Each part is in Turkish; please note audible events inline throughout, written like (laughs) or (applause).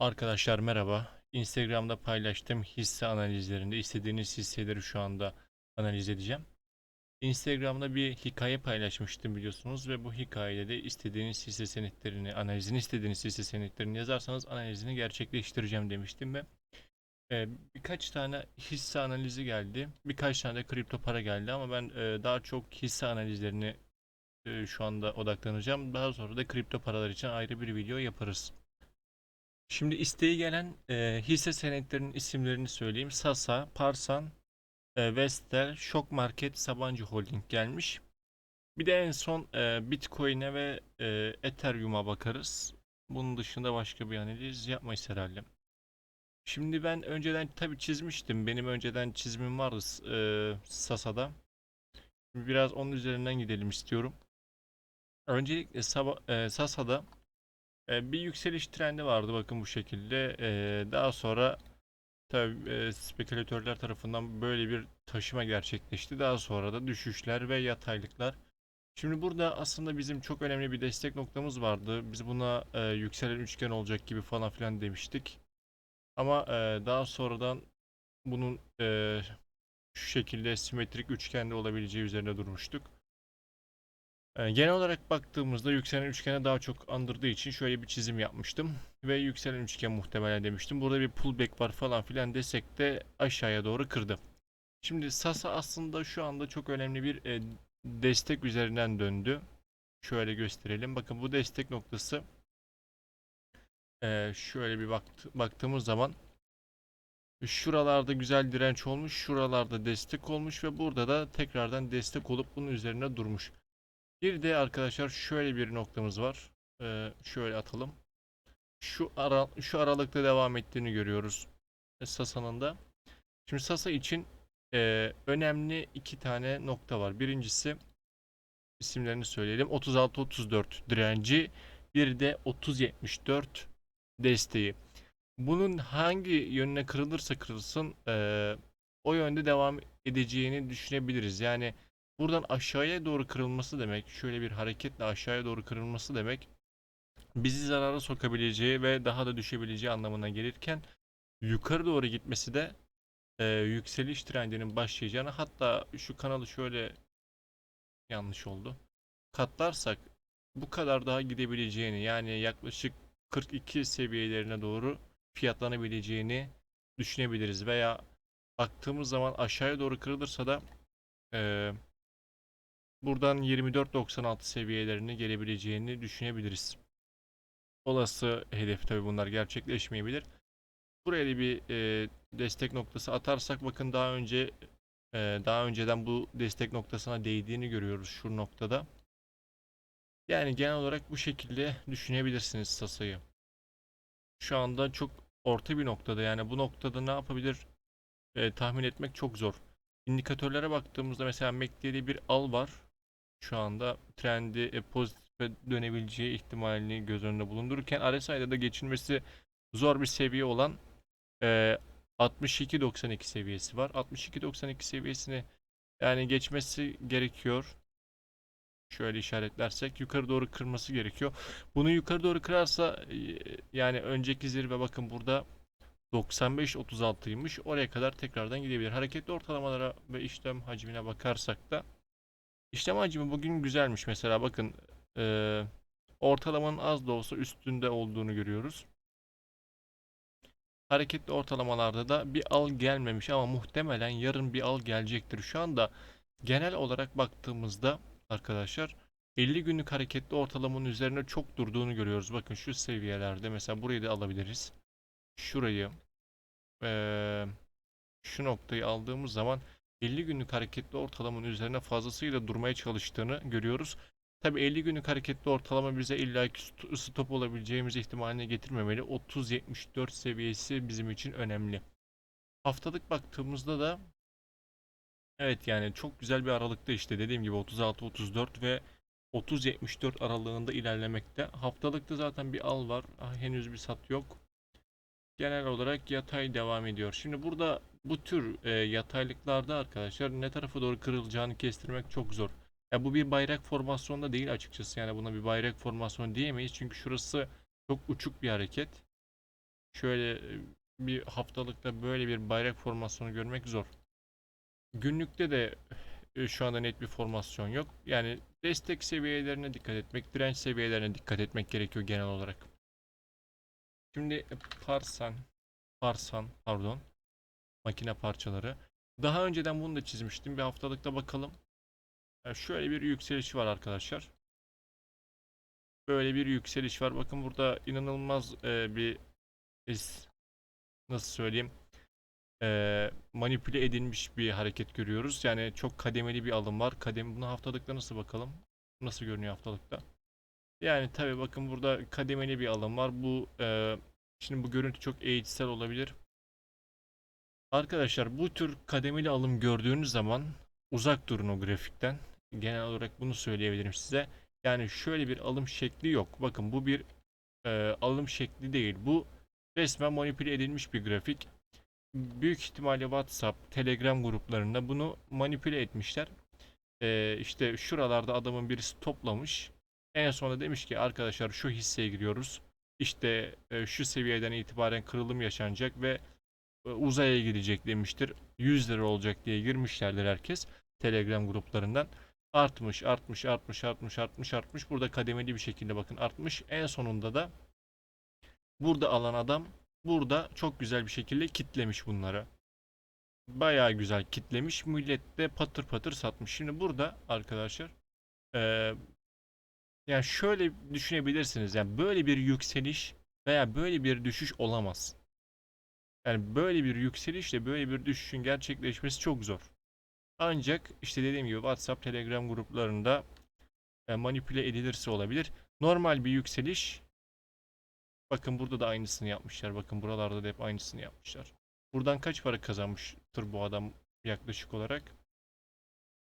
Arkadaşlar merhaba. Instagram'da paylaştığım hisse analizlerinde istediğiniz hisseleri şu anda analiz edeceğim. Instagram'da bir hikaye paylaşmıştım biliyorsunuz ve bu hikayede de istediğiniz hisse senetlerini, analizini istediğiniz hisse senetlerini yazarsanız analizini gerçekleştireceğim demiştim ve e, birkaç tane hisse analizi geldi. Birkaç tane de kripto para geldi ama ben e, daha çok hisse analizlerini e, şu anda odaklanacağım. Daha sonra da kripto paralar için ayrı bir video yaparız. Şimdi isteği gelen e, hisse senetlerinin isimlerini söyleyeyim. Sasa, Parsan, e, Vestel, Şok Market, Sabancı Holding gelmiş. Bir de en son e, Bitcoin'e ve e, Ethereum'a bakarız. Bunun dışında başka bir analiz yapmayız herhalde. Şimdi ben önceden tabii çizmiştim. Benim önceden çizimim vardı e, Sasa'da. Biraz onun üzerinden gidelim istiyorum. Öncelikle Saba- e, Sasa'da e, bir yükseliş trendi vardı bakın bu şekilde. E, daha sonra tabii e, spekülatörler tarafından böyle bir taşıma gerçekleşti. Daha sonra da düşüşler ve yataylıklar. Şimdi burada aslında bizim çok önemli bir destek noktamız vardı. Biz buna e, yükselen üçgen olacak gibi falan filan demiştik. Ama e, daha sonradan bunun şu şekilde simetrik üçgende olabileceği üzerine durmuştuk. Ee, genel olarak baktığımızda yükselen üçgene daha çok andırdığı için şöyle bir çizim yapmıştım. Ve yükselen üçgen muhtemelen demiştim. Burada bir pullback var falan filan desek de aşağıya doğru kırdı. Şimdi Sasa aslında şu anda çok önemli bir e, destek üzerinden döndü. Şöyle gösterelim. Bakın bu destek noktası e, şöyle bir bakt baktığımız zaman şuralarda güzel direnç olmuş. Şuralarda destek olmuş ve burada da tekrardan destek olup bunun üzerine durmuş. Bir de arkadaşlar şöyle bir noktamız var. Ee, şöyle atalım. Şu ara şu aralıkta devam ettiğini görüyoruz. Sasa'nın da. Şimdi Sasa için e, önemli iki tane nokta var. Birincisi isimlerini söyleyelim. 36-34 direnci. Bir de 30-74 desteği. Bunun hangi yönüne kırılırsa kırılsın e, o yönde devam edeceğini düşünebiliriz. Yani buradan aşağıya doğru kırılması demek, şöyle bir hareketle aşağıya doğru kırılması demek bizi zarara sokabileceği ve daha da düşebileceği anlamına gelirken yukarı doğru gitmesi de e, yükseliş trendinin başlayacağını hatta şu kanalı şöyle yanlış oldu. Katlarsak bu kadar daha gidebileceğini yani yaklaşık 42 seviyelerine doğru fiyatlanabileceğini düşünebiliriz veya baktığımız zaman aşağıya doğru kırılırsa da e, buradan 24.96 seviyelerine gelebileceğini düşünebiliriz. Olası hedef tabi bunlar gerçekleşmeyebilir. Buraya da bir e, destek noktası atarsak bakın daha önce e, daha önceden bu destek noktasına değdiğini görüyoruz şu noktada. Yani genel olarak bu şekilde düşünebilirsiniz Sasa'yı. Şu anda çok orta bir noktada yani bu noktada ne yapabilir e, tahmin etmek çok zor. İndikatörlere baktığımızda mesela MACD'de bir al var. Şu anda trendi e, pozitife dönebileceği ihtimalini göz önünde bulundururken RSI'da da geçilmesi zor bir seviye olan e, 62.92 seviyesi var. 62.92 seviyesini yani geçmesi gerekiyor. Şöyle işaretlersek yukarı doğru kırması gerekiyor. Bunu yukarı doğru kırarsa e, yani önceki zirve bakın burada 95.36'ymış. Oraya kadar tekrardan gidebilir. Hareketli ortalamalara ve işlem hacmine bakarsak da işlem hacmi bugün güzelmiş. Mesela bakın e, ortalamanın az da olsa üstünde olduğunu görüyoruz. Hareketli ortalamalarda da bir al gelmemiş ama muhtemelen yarın bir al gelecektir. Şu anda genel olarak baktığımızda arkadaşlar 50 günlük hareketli ortalamanın üzerine çok durduğunu görüyoruz. Bakın şu seviyelerde mesela burayı da alabiliriz. Şurayı eee, şu noktayı aldığımız zaman 50 günlük hareketli ortalamanın üzerine fazlasıyla durmaya çalıştığını görüyoruz. Tabi 50 günlük hareketli ortalama bize illaki stop olabileceğimiz ihtimaline getirmemeli. 30-74 seviyesi bizim için önemli. Haftalık baktığımızda da evet yani çok güzel bir aralıkta işte dediğim gibi 36-34 ve 30-74 aralığında ilerlemekte. Haftalıkta zaten bir al var. Ah, henüz bir sat yok. Genel olarak yatay devam ediyor. Şimdi burada bu tür e, yataylıklarda arkadaşlar ne tarafa doğru kırılacağını kestirmek çok zor. Ya bu bir bayrak formasyonda değil açıkçası. Yani buna bir bayrak formasyonu diyemeyiz. Çünkü şurası çok uçuk bir hareket. şöyle e, bir haftalıkta böyle bir bayrak formasyonu görmek zor. Günlükte de e, şu anda net bir formasyon yok. Yani destek seviyelerine dikkat etmek, direnç seviyelerine dikkat etmek gerekiyor genel olarak. Şimdi e, Parsan, Parsan pardon, makine parçaları. Daha önceden bunu da çizmiştim. Bir haftalıkta bakalım. Yani şöyle bir yükseliş var arkadaşlar. Böyle bir yükseliş var. Bakın burada inanılmaz e, bir nasıl söyleyeyim e, manipüle edilmiş bir hareket görüyoruz. Yani çok kademeli bir alım var. Kadem bunu haftalıkta nasıl bakalım? Nasıl görünüyor haftalıkta? Yani tabii bakın burada kademeli bir alım var. Bu e, şimdi bu görüntü çok eğitsel olabilir. Arkadaşlar bu tür kademeli alım gördüğünüz zaman uzak durun o grafikten. Genel olarak bunu söyleyebilirim size. Yani şöyle bir alım şekli yok. Bakın bu bir e, alım şekli değil. Bu resmen manipüle edilmiş bir grafik. Büyük ihtimalle WhatsApp, Telegram gruplarında bunu manipüle etmişler. E, işte şuralarda adamın birisi toplamış. En sonunda demiş ki arkadaşlar şu hisseye giriyoruz. İşte e, şu seviyeden itibaren kırılım yaşanacak ve uzaya gidecek demiştir. 100 lira olacak diye girmişlerdir herkes Telegram gruplarından. Artmış, artmış, artmış, artmış, artmış, artmış. Burada kademeli bir şekilde bakın artmış. En sonunda da burada alan adam burada çok güzel bir şekilde kitlemiş bunları. Bayağı güzel kitlemiş. Millet de patır patır satmış. Şimdi burada arkadaşlar eee, yani şöyle düşünebilirsiniz. Yani böyle bir yükseliş veya böyle bir düşüş olamaz. Yani böyle bir yükselişle böyle bir düşüşün gerçekleşmesi çok zor. Ancak işte dediğim gibi WhatsApp, Telegram gruplarında e, manipüle edilirse olabilir. Normal bir yükseliş bakın burada da aynısını yapmışlar. Bakın buralarda da hep aynısını yapmışlar. Buradan kaç para kazanmıştır bu adam yaklaşık olarak?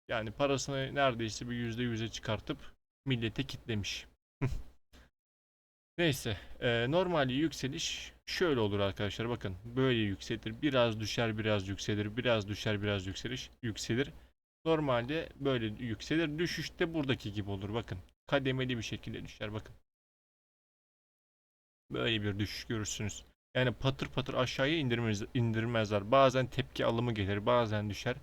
Yani parasını neredeyse bir yüzde yüze çıkartıp millete kitlemiş. (laughs) Neyse, e, normal yükseliş şöyle olur arkadaşlar. Bakın böyle yükselir, biraz düşer, biraz yükselir, biraz düşer, biraz yükseliş yükselir. Normalde böyle yükselir. Düşüşte buradaki gibi olur. Bakın kademeli bir şekilde düşer. Bakın böyle bir düşüş görürsünüz. Yani patır patır aşağıya indirmez, indirmezler. Bazen tepki alımı gelir, bazen düşer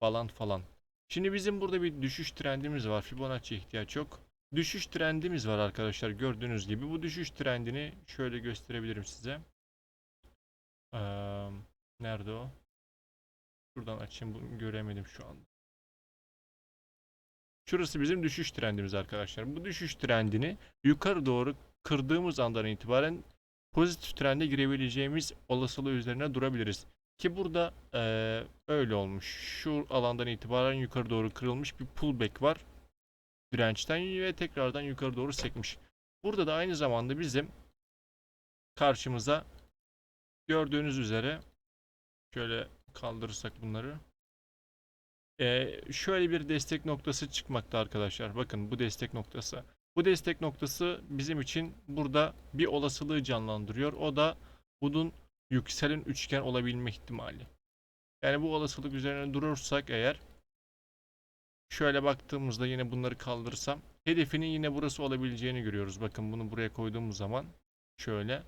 falan falan. Şimdi bizim burada bir düşüş trendimiz var. Fibonacci ihtiyaç yok. Düşüş trendimiz var arkadaşlar gördüğünüz gibi. Bu düşüş trendini şöyle gösterebilirim size. Ee, nerede o? Şuradan açayım bunu göremedim şu anda. Şurası bizim düşüş trendimiz arkadaşlar. Bu düşüş trendini yukarı doğru kırdığımız andan itibaren pozitif trende girebileceğimiz olasılığı üzerine durabiliriz. Ki burada eee, öyle olmuş. Şu alandan itibaren yukarı doğru kırılmış bir pullback var dirençten ve tekrardan yukarı doğru sekmiş. Burada da aynı zamanda bizim karşımıza gördüğünüz üzere şöyle kaldırırsak bunları ee, şöyle bir destek noktası çıkmakta arkadaşlar. Bakın bu destek noktası. Bu destek noktası bizim için burada bir olasılığı canlandırıyor. O da bunun yükselen üçgen olabilme ihtimali. Yani bu olasılık üzerine durursak eğer Şöyle baktığımızda yine bunları kaldırırsam hedefinin yine burası olabileceğini görüyoruz. Bakın bunu buraya koyduğumuz zaman şöyle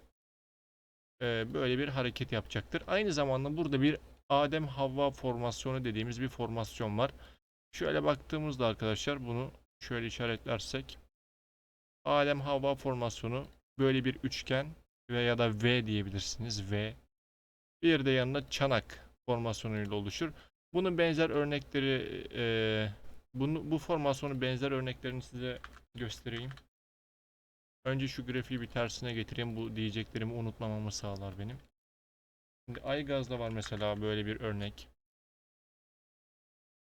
e, böyle bir hareket yapacaktır. Aynı zamanda burada bir Adem Havva formasyonu dediğimiz bir formasyon var. Şöyle baktığımızda arkadaşlar bunu şöyle işaretlersek Adem Havva formasyonu böyle bir üçgen veya da V diyebilirsiniz. V. Bir de yanında çanak formasyonuyla oluşur. Bunun benzer örnekleri e, bunu, bu formasyonun benzer örneklerini size göstereyim. Önce şu grafiği bir tersine getireyim. Bu diyeceklerimi unutmamamı sağlar benim. Şimdi Aygaz'da var mesela böyle bir örnek.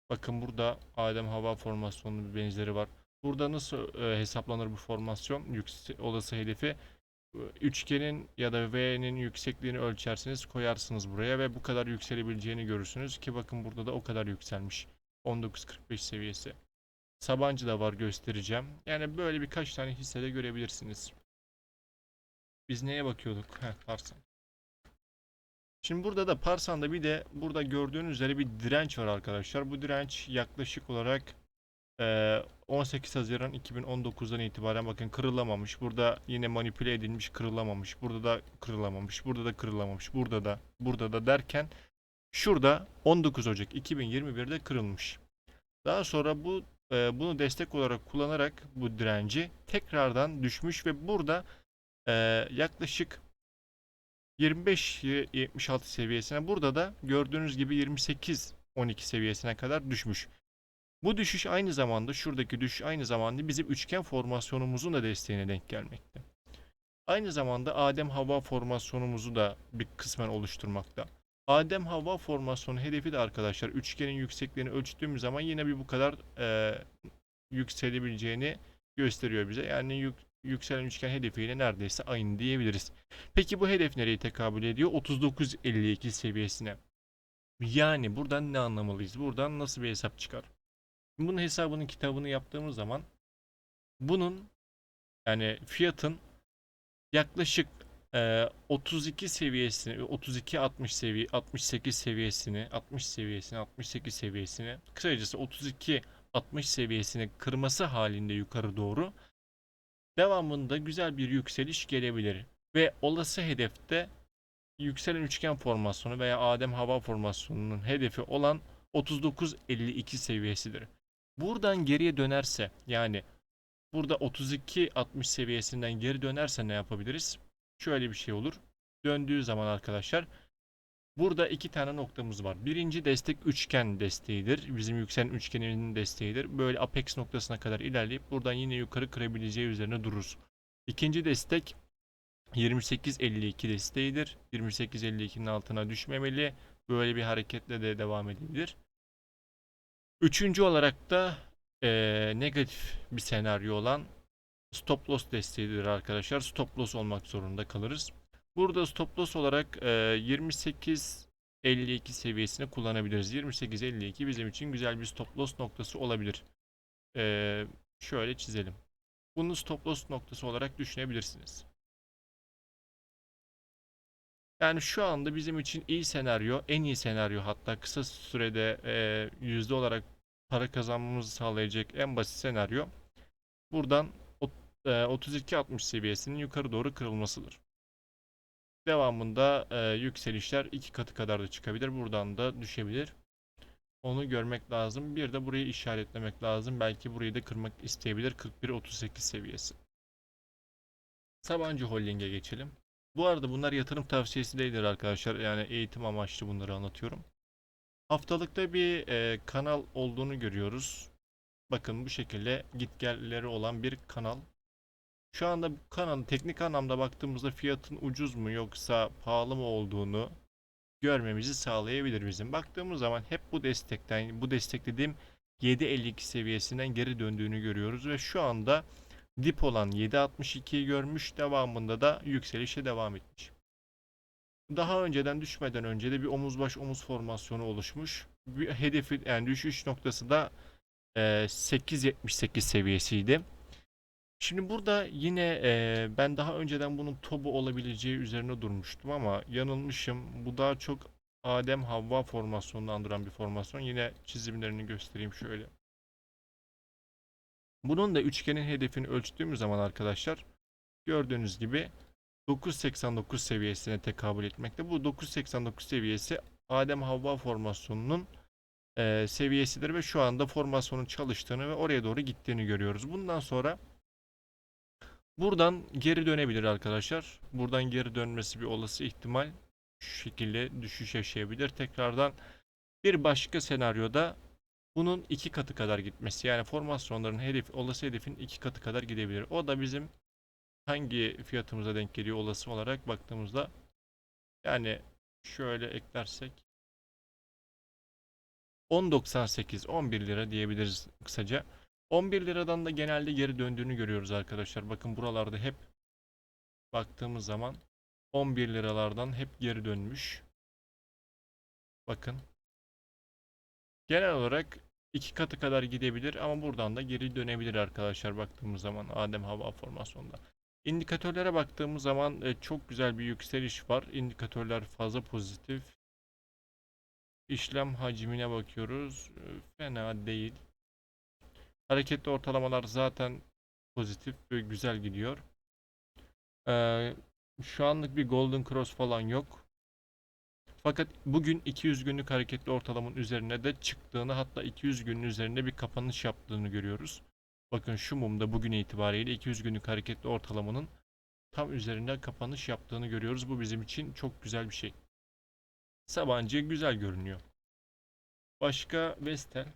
Bakın burada Adem Hava formasyonunun bir benzeri var. Burada nasıl e, hesaplanır bu formasyon? Yüksek, olası hedefi e, üçgenin ya da V'nin yüksekliğini ölçersiniz koyarsınız buraya ve bu kadar yükselebileceğini görürsünüz ki bakın burada da o kadar yükselmiş. 19.45 seviyesi. Sabancı da var göstereceğim. Yani böyle birkaç tane hissede görebilirsiniz. Biz neye bakıyorduk? Heh, Parsan. Şimdi burada da Parsan'da bir de burada gördüğünüz üzere bir direnç var arkadaşlar. Bu direnç yaklaşık olarak Ee, 18 Haziran 2019'dan itibaren bakın kırılamamış. Burada yine manipüle edilmiş, kırılamamış. Burada da kırılamamış. Burada da kırılamamış. Burada da, burada da derken şurada 19 Ocak 2021'de kırılmış. Daha sonra bu e, bunu destek olarak kullanarak bu direnci tekrardan düşmüş ve burada e, yaklaşık 25-76 seviyesine burada da gördüğünüz gibi 28-12 seviyesine kadar düşmüş. Bu düşüş aynı zamanda şuradaki düşüş aynı zamanda bizim üçgen formasyonumuzun da desteğine denk gelmekte. Aynı zamanda Adem Hava formasyonumuzu da bir kısmen oluşturmakta. Adem Hava formasyonu hedefi de arkadaşlar üçgenin yüksekliğini ölçtüğümüz zaman yine bir bu kadar e, yükselebileceğini gösteriyor bize. Yani yük, yükselen üçgen hedefiyle neredeyse aynı diyebiliriz. Peki bu hedef nereye tekabül ediyor? 39.52 seviyesine. Yani buradan ne anlamalıyız? Buradan nasıl bir hesap çıkar? Bunun hesabının kitabını yaptığımız zaman bunun yani fiyatın yaklaşık e, 32 seviyesini 32 60 seviye 68 seviyesini 60 seviyesini 68 seviyesini kısacası 32 60 seviyesini kırması halinde yukarı doğru devamında güzel bir yükseliş gelebilir ve olası hedefte yükselen üçgen formasyonu veya Adem hava formasyonunun hedefi olan 39.52 seviyesidir. Buradan geriye dönerse yani burada 32.60 seviyesinden geri dönerse ne yapabiliriz? Şöyle bir şey olur. Döndüğü zaman arkadaşlar burada iki tane noktamız var. Birinci destek üçgen desteğidir. Bizim yükselen üçgeninin desteğidir. Böyle apex noktasına kadar ilerleyip buradan yine yukarı kırabileceği üzerine dururuz. İkinci destek 28.52 desteğidir. 28.52'nin altına düşmemeli. Böyle bir hareketle de devam edebilir. Üçüncü olarak da eee, negatif bir senaryo olan stop loss desteğidir arkadaşlar. Stop loss olmak zorunda kalırız. Burada stop loss olarak eee 28.52 seviyesini kullanabiliriz. 28.52 bizim için güzel bir stop loss noktası olabilir. Eee, şöyle çizelim. Bunu stop loss noktası olarak düşünebilirsiniz. Yani şu anda bizim için iyi senaryo, en iyi senaryo hatta kısa sürede e, yüzde olarak para kazanmamızı sağlayacak en basit senaryo buradan e, 32-60 seviyesinin yukarı doğru kırılmasıdır. Devamında e, yükselişler iki katı kadar da çıkabilir. Buradan da düşebilir. Onu görmek lazım. Bir de burayı işaretlemek lazım. Belki burayı da kırmak isteyebilir. 41-38 seviyesi. Sabancı Holding'e geçelim. Bu arada bunlar yatırım tavsiyesi değildir arkadaşlar. Yani eğitim amaçlı bunları anlatıyorum. Haftalıkta bir e, kanal olduğunu görüyoruz. Bakın bu şekilde gitgelleri olan bir kanal. Şu anda bu kanalın teknik anlamda baktığımızda fiyatın ucuz mu yoksa pahalı mı olduğunu görmemizi sağlayabilir bizim. Baktığımız zaman hep bu destekten, bu destek dediğim 7.52 seviyesinden geri döndüğünü görüyoruz ve şu anda dip olan 7.62'yi görmüş. Devamında da yükselişe devam etmiş. Daha önceden düşmeden önce de bir omuz baş omuz formasyonu oluşmuş. Bir hedefi yani düşüş noktası da e, 8.78 seviyesiydi. Şimdi burada yine e, ben daha önceden bunun tobu olabileceği üzerine durmuştum ama yanılmışım. Bu daha çok Adem Havva formasyonunu andıran bir formasyon. Yine çizimlerini göstereyim şöyle. Bunun da üçgenin hedefini ölçtüğümüz zaman arkadaşlar gördüğünüz gibi 989 seviyesine tekabül etmekte. Bu 989 seviyesi Adem Havva formasyonunun e, seviyesidir ve şu anda formasyonun çalıştığını ve oraya doğru gittiğini görüyoruz. Bundan sonra buradan geri dönebilir arkadaşlar. Buradan geri dönmesi bir olası ihtimal. Şu şekilde düşüş yaşayabilir. Tekrardan bir başka senaryoda bunun iki katı kadar gitmesi yani formasyonların hedef, olası hedefin iki katı kadar gidebilir. O da bizim hangi fiyatımıza denk geliyor olası olarak baktığımızda yani şöyle eklersek 10.98 11 lira diyebiliriz kısaca. 11 liradan da genelde geri döndüğünü görüyoruz arkadaşlar. Bakın buralarda hep baktığımız zaman 11 liralardan hep geri dönmüş. Bakın. Genel olarak iki katı kadar gidebilir ama buradan da geri dönebilir arkadaşlar baktığımız zaman Adem Hava formasyonda. İndikatörlere baktığımız zaman e, çok güzel bir yükseliş var. İndikatörler fazla pozitif. İşlem hacmine bakıyoruz. E, Fena değil. Hareketli ortalamalar zaten pozitif ve güzel gidiyor. Ee, şu anlık bir Golden Cross falan yok. Fakat bugün 200 günlük hareketli ortalamanın üzerine de çıktığını hatta 200 günün üzerinde bir kapanış yaptığını görüyoruz. Bakın şu mumda bugün itibariyle 200 günlük hareketli ortalamanın tam üzerinde kapanış yaptığını görüyoruz. Bu bizim için çok güzel bir şey. Sabancı güzel görünüyor. Başka Vestel.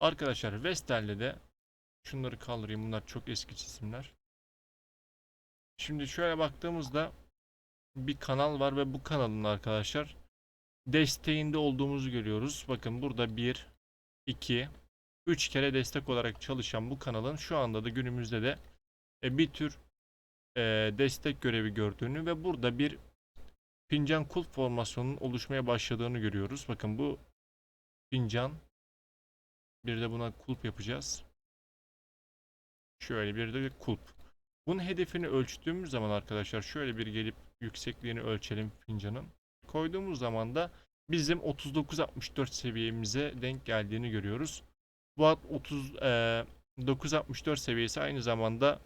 Arkadaşlar Vestel'de de şunları kaldırayım. Bunlar çok eski çizimler. Şimdi şöyle baktığımızda bir kanal var ve bu kanalın arkadaşlar desteğinde olduğumuzu görüyoruz. Bakın burada 1, 2, 3 kere destek olarak çalışan bu kanalın şu anda da günümüzde de e, bir tür e, destek görevi gördüğünü ve burada bir fincan kulp formasyonunun oluşmaya başladığını görüyoruz. Bakın bu fincan bir de buna kulp yapacağız. Şöyle bir de kulp. Bunun hedefini ölçtüğümüz zaman arkadaşlar şöyle bir gelip yüksekliğini ölçelim fincanın. Koyduğumuz zaman da bizim 39-64 seviyemize denk geldiğini görüyoruz. Bu 30 964 seviyesi aynı zamanda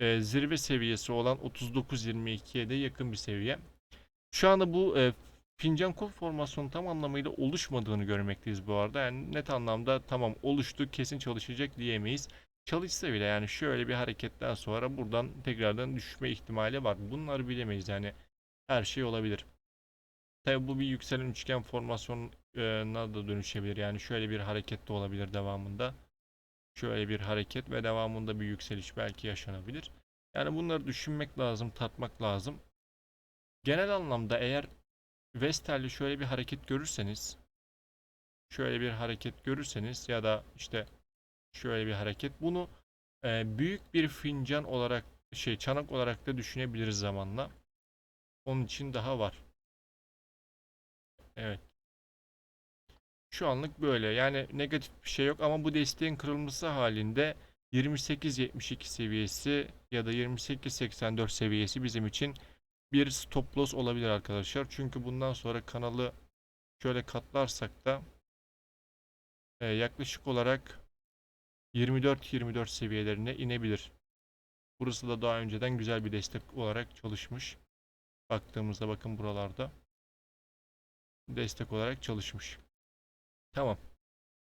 e, zirve seviyesi olan 39-22'ye de yakın bir seviye. Şu anda bu e, fincan kol formasyonu tam anlamıyla oluşmadığını görmekteyiz bu arada. Yani net anlamda tamam oluştu kesin çalışacak diyemeyiz. Çalışsa bile yani şöyle bir hareketten sonra buradan tekrardan düşme ihtimali var. Bunları bilemeyiz yani her şey olabilir. Tabi bu bir yükselen üçgen formasyonuna da dönüşebilir. Yani şöyle bir hareket de olabilir devamında. Şöyle bir hareket ve devamında bir yükseliş belki yaşanabilir. Yani bunları düşünmek lazım, tatmak lazım. Genel anlamda eğer Vestel'li şöyle bir hareket görürseniz şöyle bir hareket görürseniz ya da işte şöyle bir hareket bunu e, büyük bir fincan olarak şey çanak olarak da düşünebiliriz zamanla. Onun için daha var. Evet. Şu anlık böyle. Yani negatif bir şey yok ama bu desteğin kırılması halinde 28.72 seviyesi ya da 28.84 seviyesi bizim için bir stop loss olabilir arkadaşlar. Çünkü bundan sonra kanalı şöyle katlarsak da e, yaklaşık olarak 24-24 seviyelerine inebilir. Burası da daha önceden güzel bir destek olarak çalışmış. Baktığımızda bakın buralarda destek olarak çalışmış. Tamam.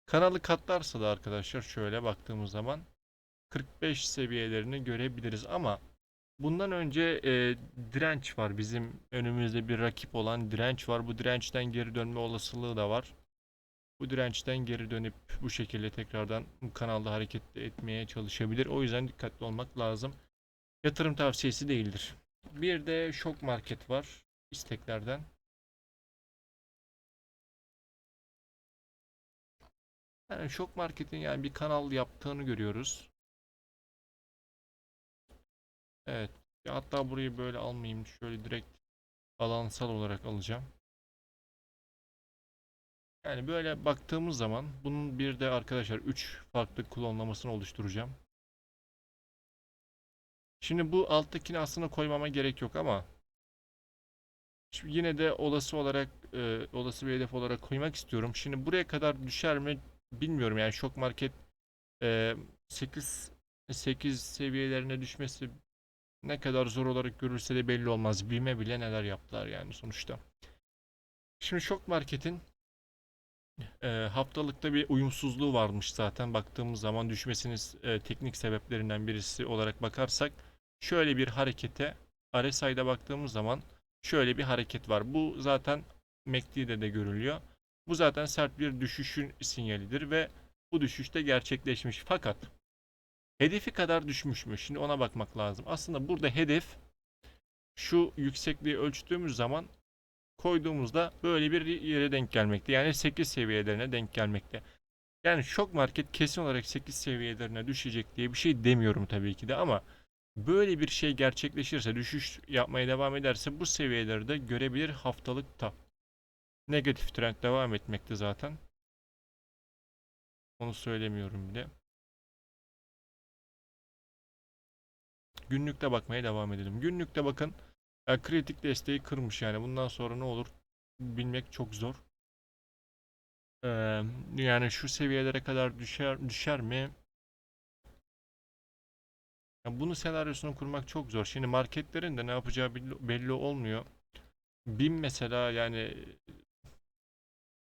Kanalı katlarsa da arkadaşlar şöyle baktığımız zaman 45 seviyelerini görebiliriz ama bundan önce e, direnç var. Bizim önümüzde bir rakip olan direnç var. Bu dirençten geri dönme olasılığı da var. Bu dirençten geri dönüp bu şekilde tekrardan kanalda hareket etmeye çalışabilir. O yüzden dikkatli olmak lazım. Yatırım tavsiyesi değildir. Bir de şok market var isteklerden. Yani şok marketin yani bir kanal yaptığını görüyoruz. Evet. Ya hatta burayı böyle almayayım. Şöyle direkt alansal olarak alacağım. Yani böyle baktığımız zaman bunun bir de arkadaşlar 3 farklı klonlamasını oluşturacağım. Şimdi bu alttakini aslında koymama gerek yok ama Şimdi yine de olası olarak e, olası bir hedef olarak koymak istiyorum. Şimdi buraya kadar düşer mi bilmiyorum yani şok market e, 8 8 seviyelerine düşmesi ne kadar zor olarak görülse de belli olmaz. Bime bile neler yaptılar yani sonuçta. Şimdi şok marketin e, haftalıkta bir uyumsuzluğu varmış zaten. Baktığımız zaman düşmesinin e, teknik sebeplerinden birisi olarak bakarsak şöyle bir harekete RSI'de baktığımız zaman şöyle bir hareket var. Bu zaten MACD'de de görülüyor. Bu zaten sert bir düşüşün sinyalidir ve bu düşüşte gerçekleşmiş. Fakat hedefi kadar düşmüş mü? Şimdi ona bakmak lazım. Aslında burada hedef şu yüksekliği ölçtüğümüz zaman koyduğumuzda böyle bir yere denk gelmekte. Yani 8 seviyelerine denk gelmekte. Yani şok market kesin olarak 8 seviyelerine düşecek diye bir şey demiyorum tabii ki de ama böyle bir şey gerçekleşirse düşüş yapmaya devam ederse bu seviyeleri de görebilir haftalıkta. Negatif trend devam etmekte zaten. Onu söylemiyorum bile. Günlükte bakmaya devam edelim. Günlükte bakın yani kritik desteği kırmış yani. Bundan sonra ne olur bilmek çok zor. Ee, yani şu seviyelere kadar düşer düşer mi? Ya bunun senaryosunu kurmak çok zor. Şimdi marketlerin de ne yapacağı belli, olmuyor. BİM mesela yani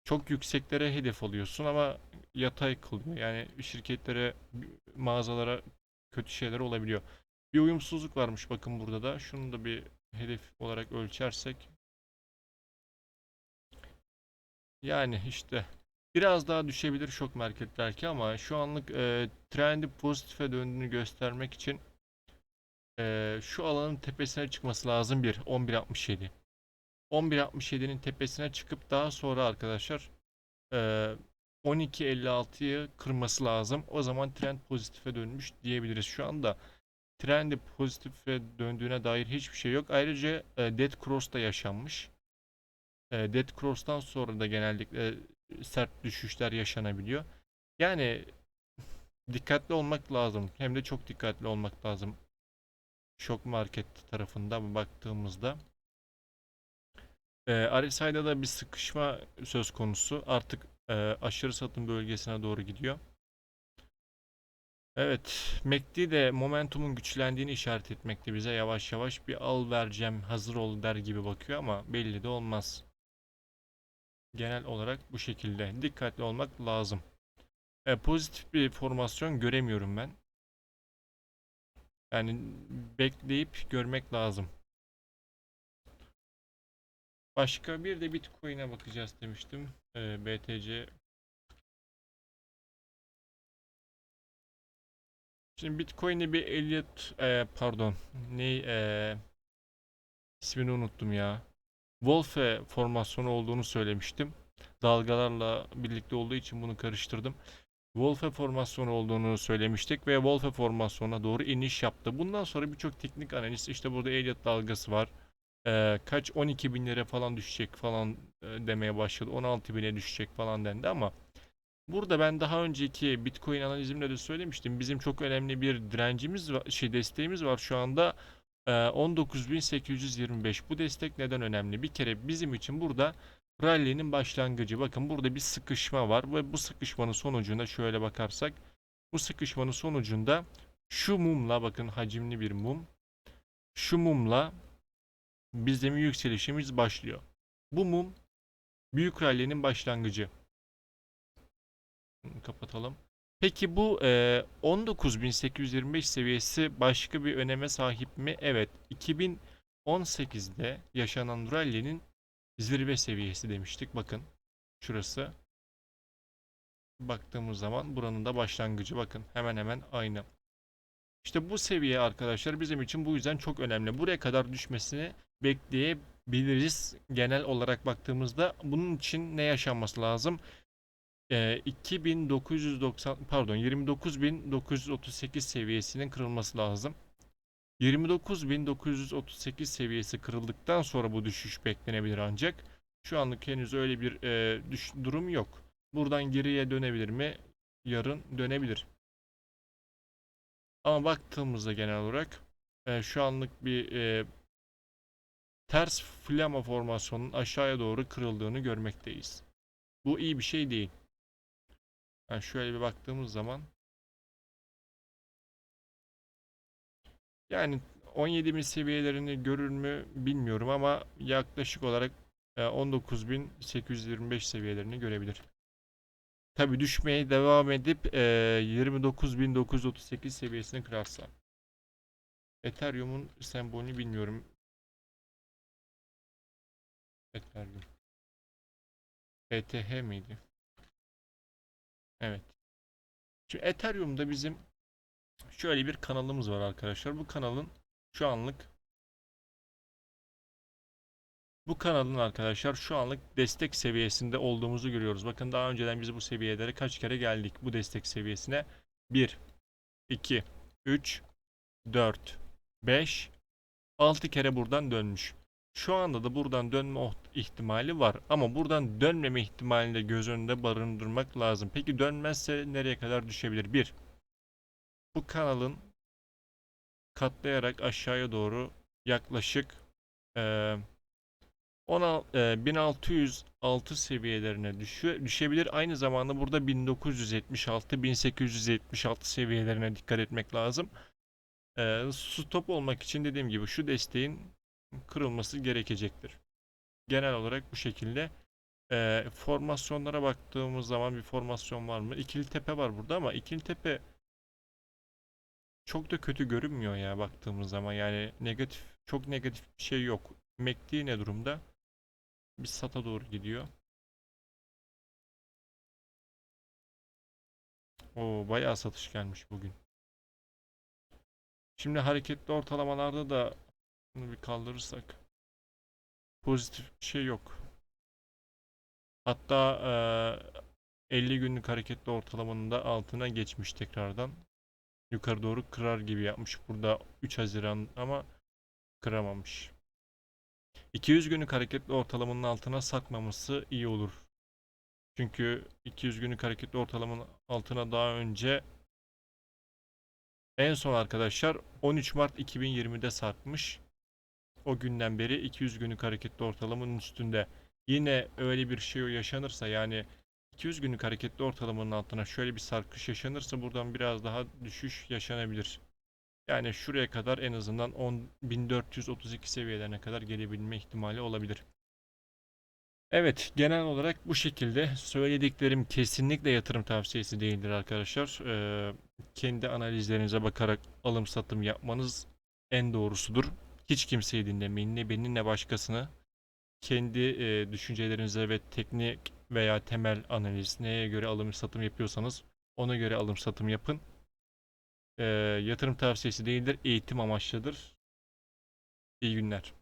çok yükseklere hedef alıyorsun ama yatay kılıyor. Yani şirketlere, mağazalara kötü şeyler olabiliyor. Bir uyumsuzluk varmış bakın burada da. Şunu da bir hedef olarak ölçersek. Yani işte biraz daha düşebilir şok market belki ama şu anlık e, trendi pozitife döndüğünü göstermek için e, şu alanın tepesine çıkması lazım bir 11.67. 11.67'nin tepesine çıkıp daha sonra arkadaşlar e, 12.56'yı kırması lazım. O zaman trend pozitife dönmüş diyebiliriz. Şu anda trendi pozitife döndüğüne dair hiçbir şey yok. Ayrıca e, Dead Cross da yaşanmış. E, Dead Cross'tan sonra da genellikle sert düşüşler yaşanabiliyor. Yani (laughs) dikkatli olmak lazım. Hem de çok dikkatli olmak lazım. Şok market tarafında baktığımızda. E, RSI'da da bir sıkışma söz konusu. Artık e, aşırı satım bölgesine doğru gidiyor. Evet, MACD de momentumun güçlendiğini işaret etmekte bize yavaş yavaş bir al vereceğim hazır ol der gibi bakıyor ama belli de olmaz. Genel olarak bu şekilde dikkatli olmak lazım. E, pozitif bir formasyon göremiyorum ben. Yani bekleyip görmek lazım. Başka bir de Bitcoin'e bakacağız demiştim. E, BTC Şimdi Bitcoin'i bir Elliot e, pardon ne e, ismini unuttum ya. Wolfe formasyonu olduğunu söylemiştim. Dalgalarla birlikte olduğu için bunu karıştırdım. Wolfe formasyonu olduğunu söylemiştik ve Wolfe formasyonuna doğru iniş yaptı. Bundan sonra birçok teknik analiz işte burada Elliot dalgası var. Ee, kaç 12 binlere falan düşecek falan e, demeye başladı. 16 bine düşecek falan dendi ama Burada ben daha önceki Bitcoin analizimde de söylemiştim. Bizim çok önemli bir direncimiz şey desteğimiz var şu anda. 19.825. Bu destek neden önemli? Bir kere bizim için burada rally'nin başlangıcı. Bakın burada bir sıkışma var ve bu sıkışmanın sonucunda şöyle bakarsak bu sıkışmanın sonucunda şu mumla bakın hacimli bir mum. Şu mumla bizim yükselişimiz başlıyor. Bu mum büyük rally'nin başlangıcı kapatalım. Peki bu e, 19.825 seviyesi başka bir öneme sahip mi? Evet. 2018'de yaşanan rally'nin zirve seviyesi demiştik. Bakın şurası. Baktığımız zaman buranın da başlangıcı bakın hemen hemen aynı. İşte bu seviye arkadaşlar bizim için bu yüzden çok önemli. Buraya kadar düşmesini bekleyebiliriz. Genel olarak baktığımızda bunun için ne yaşanması lazım? E, 2990 pardon 29938 seviyesinin kırılması lazım. 29938 seviyesi kırıldıktan sonra bu düşüş beklenebilir ancak şu anlık henüz öyle bir e, düş, durum yok. Buradan geriye dönebilir mi? Yarın dönebilir. Ama baktığımızda genel olarak e, şu anlık bir e, ters flama formasyonun aşağıya doğru kırıldığını görmekteyiz. Bu iyi bir şey değil. Yani şöyle bir baktığımız zaman yani 17.000 seviyelerini görür mü bilmiyorum ama yaklaşık olarak 19.825 e, seviyelerini görebilir. Tabi düşmeye devam edip 29.938 e, seviyesini kırarsa. Ethereum'un sembolünü bilmiyorum. Ethereum. ETH miydi? Evet. Şimdi Ethereum'da bizim şöyle bir kanalımız var arkadaşlar. Bu kanalın şu anlık bu kanalın arkadaşlar şu anlık destek seviyesinde olduğumuzu görüyoruz. Bakın daha önceden biz bu seviyelere kaç kere geldik bu destek seviyesine. 1 2 3 4 5 6 kere buradan dönmüş. Şu anda da buradan dönme ihtimali var. Ama buradan dönmeme ihtimalini de göz önünde barındırmak lazım. Peki dönmezse nereye kadar düşebilir? 1. Bu kanalın katlayarak aşağıya doğru yaklaşık 16, e, 1606 seviyelerine düşüyor, düşebilir. Aynı zamanda burada 1976, 1876 seviyelerine dikkat etmek lazım. E, stop olmak için dediğim gibi şu desteğin kırılması gerekecektir. Genel olarak bu şekilde. E, formasyonlara baktığımız zaman bir formasyon var mı? İkili tepe var burada ama ikili tepe çok da kötü görünmüyor ya baktığımız zaman. Yani negatif, çok negatif bir şey yok. MACD ne durumda? Bir SATA doğru gidiyor. O bayağı satış gelmiş bugün. Şimdi hareketli ortalamalarda da bunu bir kaldırırsak pozitif bir şey yok. Hatta eee, 50 günlük hareketli ortalamanın da altına geçmiş tekrardan. Yukarı doğru kırar gibi yapmış burada 3 Haziran ama kıramamış. 200 günlük hareketli ortalamanın altına sakmaması iyi olur. Çünkü 200 günlük hareketli ortalamanın altına daha önce en son arkadaşlar 13 Mart 2020'de sarkmış. O günden beri 200 günlük hareketli ortalamanın üstünde. Yine öyle bir şey yaşanırsa yani 200 günlük hareketli ortalamanın altına şöyle bir sarkış yaşanırsa buradan biraz daha düşüş yaşanabilir. Yani şuraya kadar en azından 10.1432 seviyelerine kadar gelebilme ihtimali olabilir. Evet, genel olarak bu şekilde söylediklerim kesinlikle yatırım tavsiyesi değildir arkadaşlar. Ee, kendi analizlerinize bakarak alım satım yapmanız en doğrusudur. Hiç kimseyi dinlemeyin, ne beni ne başkasını. Kendi e, düşüncelerinize ve teknik veya temel analiz neye göre alım satım yapıyorsanız ona göre alım satım yapın. Ee, yatırım tavsiyesi değildir, eğitim amaçlıdır. İyi günler.